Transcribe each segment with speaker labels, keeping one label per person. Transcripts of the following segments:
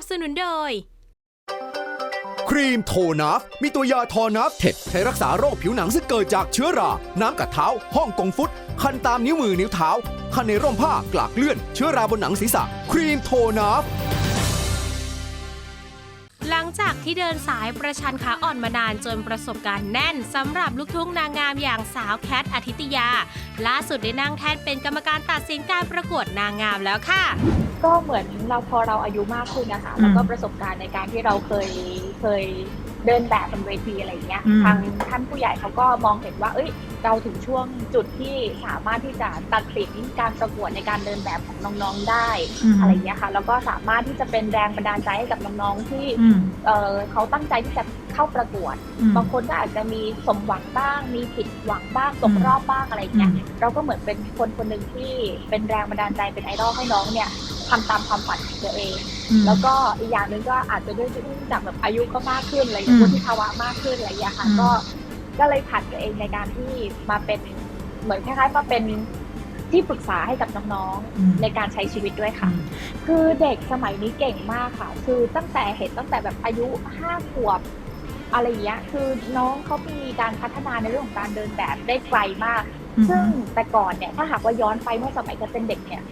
Speaker 1: บสนุนโดย
Speaker 2: ครีมโทนัฟมีตัวยาทอนัฟเท็ดใช้รักษาโรคผิวหนังซึ่งเกิดจากเชื้อรา น้ำกัดเท้า ห้องกงฟุต คันตามนิ้วมือนิ้วเท้า คันในร่มผ้ากลากเลื่อน เชื้อราบนหนังศีรษะ ครีมโทนัฟ
Speaker 1: ลังจากที่เดินสายประชันขาอ่อนมานานจนประสบการณ์แน่นสำหรับลูกทุ่งนางงามอย่างสาวแคทอาทิตยา ล่าสุดได้นั่งแท่นเป็นกรรมการตัดสินการประกวดนางงามแล้วค่ะ
Speaker 3: ก็เหมือนเราพอเราอายุมากขึ้นนะคะ
Speaker 4: อืม
Speaker 3: แล้วก็ประสบการณ์ในการที่เราเคยเคย เดินแบบบนเวทีอะไรอย่างเงี้ย
Speaker 4: อืม
Speaker 3: ทางท่านผู้ใหญ่เขาก็มองเห็นว่า เอ้ย เราถึงช่วงจุดที่สามารถที่จะตัดสินการประกวดในการเดินแบบของน้องๆได้
Speaker 4: ม
Speaker 3: อะไรอย่างเงี้ยค่ะ แล้วก็สามารถที่จะเป็นแรงบันดาลใจให้กับน้องๆที่
Speaker 4: อืม
Speaker 3: เอ่อเขาตั้งใจที่จะเข้าประกวด
Speaker 4: อืม
Speaker 3: บางคนก็อาจจะมีสมหวังบ้าง มีผิดหวังบ้าง ตกรอบบ้างอะไรอย่างเงี้ย
Speaker 4: อืม
Speaker 3: เราก็เหมือนเป็นคนคนหนึ่งที่เป็นแรงบันดาลใจเป็นไอดอลให้น้องเนี่ย ทำตามความฝันของตัวเอง
Speaker 4: อืม
Speaker 3: แล้วก็อีกอย่างหนึ่งก็อาจจะด้วยเนื่องจากแบบอายุก็มากขึ้นอะไรอย่าง
Speaker 4: อื
Speaker 3: เงี้ย
Speaker 4: ม
Speaker 3: วุฒิภาวะมากขึ้นอะไรอย่างเงี้ยค่ะ
Speaker 4: อืม
Speaker 3: ก็ก็เลยผันตัวเองในการที่มาเป็นเหมือนคล้ายๆมาเป็นที่ปรึกษาให้กับน้อง
Speaker 4: อืม
Speaker 3: ๆในการใช้ชีวิตด้วย
Speaker 4: อื
Speaker 3: ค่ะ
Speaker 4: ม
Speaker 3: คือเด็กสมัยนี้เก่งมากค่ะ คือตั้งแต่เห็นตั้งแต่แบบอายุห้าขวบอะไรอย่างเงี้ย คือน้องเขามีการพัฒนาในเรื่องของการเดินแบบได้ไกลมาก ซึ่งแต่ก่อนเนี่ยถ้าหากว่าย้อนไปเมื่อสมัยแคทเป็นเด็กเนี่ย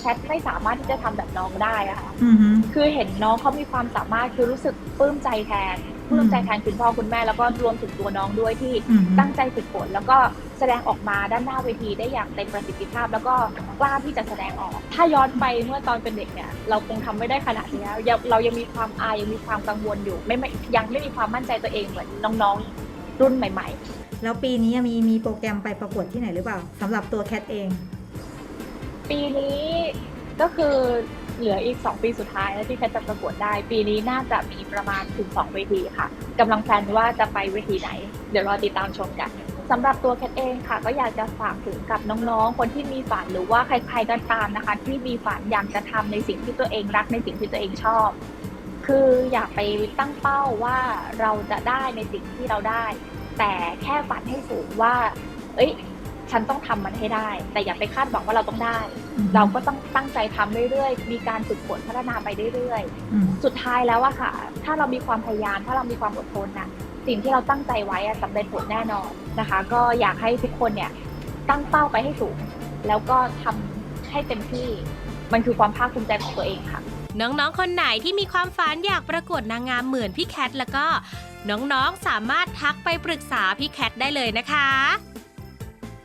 Speaker 3: แคทไม่สามารถที่จะทำแบบน้องได้อะค่ะ
Speaker 4: อืมอืม
Speaker 3: คือเห็นน้องเขามีความสามารถคือรู้สึกปลื้มใจแทนปลื้มใจแทนคุณพ่อคุณแม่แล้วก็รวมถึงตัวน้องด้วยที่
Speaker 4: อืม
Speaker 3: ตั้งใจฝึกฝนแล้วก็แสดงออกมาด้านหน้าเวทีได้อย่างเต็มประสิทธิภาพ แล้วก็กล้าที่จะแสดงออก ถ้าย้อนไปเมื่อตอนเป็นเด็กเนี่ยเราคงทำไม่ได้ขนาดนี้แล้วยังเรายังมีความอายยังมีความกังวลอยู่ไม่ไม่ยังไม่มีความมั่นใจตัวเองเหมือนน้องๆรุ่นใหม่ ๆ
Speaker 4: แล้วปีนี้มีมีโปรแกรมไปประกวดที่ไหนหรือเปล่าสำหรับตัวแคทเอง
Speaker 3: ปีนี้ก็คือเหลืออีก 2 ปีสุดท้ายแล้วที่แคทจะประกวดได้ ปีนี้น่าจะมีประมาณถึง2เวทีค่ะกำลังแพลนว่าจะไปเวทีไหน เดี๋ยวรอติดตามชมกันสำหรับตัวแคทเองค่ะ ก็อยากจะฝากถึงกับน้องๆ คนที่มีฝันหรือว่าใครๆก็ตามนะคะ ที่มีฝันอยากจะทำในสิ่งที่ตัวเองรักในสิ่งที่ตัวเองชอบ คืออย่าไปตั้งเป้าว่าเราจะได้ในสิ่งที่เราได้ แต่แค่ฝันให้สูงว่า เอ้ย ฉันต้องทำมันให้ได้ แต่อย่าไปคาดหวังว่าเราต้องได้ เราก็ต้องตั้งใจทำเรื่อยๆ มีการฝึกฝนพัฒนาไปเรื่อย
Speaker 4: อืม
Speaker 3: ๆสุดท้ายแล้วอะค่ะ ถ้าเรามีความพยายาม ถ้าเรามีความอดทนน่ะสิ่งที่เราตั้งใจไว้อะสำเร็จผลแน่นอนนะคะ ก็อยากให้ทุกคนเนี่ยตั้งเป้าไปให้สูง แล้วก็ทำให้เต็มที่มันคือความภาคภูมิใจของตัวเองค่ะ
Speaker 1: น้องๆ คนไหนที่มีความฝันอยากประกวดนางงามเหมือนพี่แคทแล้วก็ น้องๆ สามารถทักไปปรึกษาพี่แคทได้เลยนะคะ